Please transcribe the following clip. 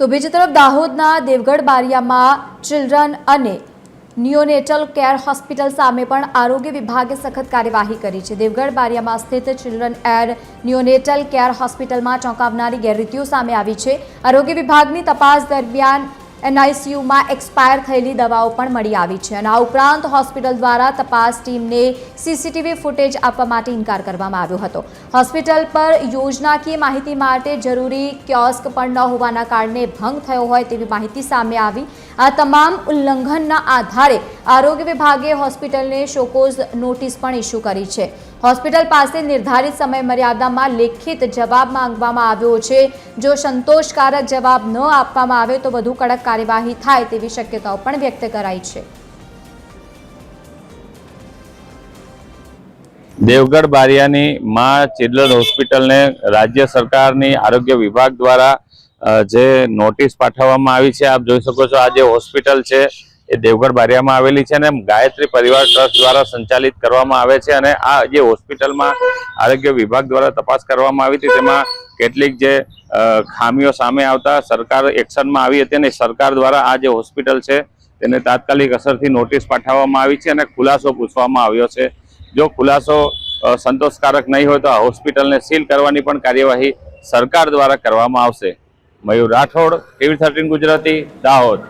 તો બીજી તરફ દાહોદના દેવગઢ બારિયામાં ચિલ્ડ્રન અને નિયોનેટલ કેર હોસ્પિટલ સામે પણ આરોગ્ય વિભાગે સખત કાર્યવાહી કરી છે. દેવગઢ બારિયામાં સ્થિત ચિલ્ડ્રન એર નિયોનેટલ કેર હોસ્પિટલમાં ચોંકાવનારી ગેરરીતિઓ સામે આવી છે. આરોગ્ય વિભાગની તપાસ દરમિયાન એનઆઈસીયુમાં એક્સપાયર થયેલી દવાઓ પણ મળી આવી છે અને આ ઉપરાંત હોસ્પિટલ દ્વારા તપાસ ટીમને સીસીટીવી ફૂટેજ આપવા માટે ઇનકાર કરવામાં આવ્યો હતો. હોસ્પિટલ પર યોજનાકીય માહિતી માટે જરૂરી ક્યોસ્ક પણ ન હોવાના કારણે ભંગ થયો હોય તેવી માહિતી સામે આવી. આ તમામ ઉલ્લંઘનના આધારે આરોગ્ય વિભાગે હોસ્પિટલને શોકોઝ નોટિસ પણ ઇસ્યુ કરી છે. હોસ્પિટલ પાસે નિર્ધારિત સમય મર્યાદામાં લેખિત જવાબ માંગવામાં આવ્યો છે. જો સંતોષકારક જવાબ ન આપવામાં આવે તો વધુ કડક કાર્યવાહી થાય તેવી શક્યતાઓ પણ વ્યક્ત કરાઈ છે. દેવગઢ બારિયાની મા ચિલ્ડ્રન હોસ્પિટલને રાજ્ય સરકારની આરોગ્ય વિભાગ દ્વારા જે નોટિસ પાઠવવામાં આવી છે, આપ જોઈ શકો છો આ જે હોસ્પિટલ છે એ દેવગઢ બારિયામાં આવેલી છે અને ગાયત્રી પરિવાર ટ્રસ્ટ દ્વારા સંચાલિત કરવામાં આવે છે અને આ જે હોસ્પિટલમાં આરોગ્ય વિભાગ દ્વારા તપાસ કરવામાં આવી હતી, તેમાં કેટલીક જે ખામીઓ સામે આવતા સરકાર એક્શનમાં આવી હતી અને સરકાર દ્વારા આ જે હોસ્પિટલ છે, તેને તાત્કાલિક અસરથી નોટિસ પાઠવવામાં આવી છે અને ખુલાસો પૂછવામાં આવ્યો છે. જો ખુલાસો સંતોષકારક નહીં હોય તો આ હોસ્પિટલને સીલ કરવાની પણ કાર્યવાહી સરકાર દ્વારા કરવામાં આવશે. Mayur Rathod, TV thirteen Gujarati, Dahod.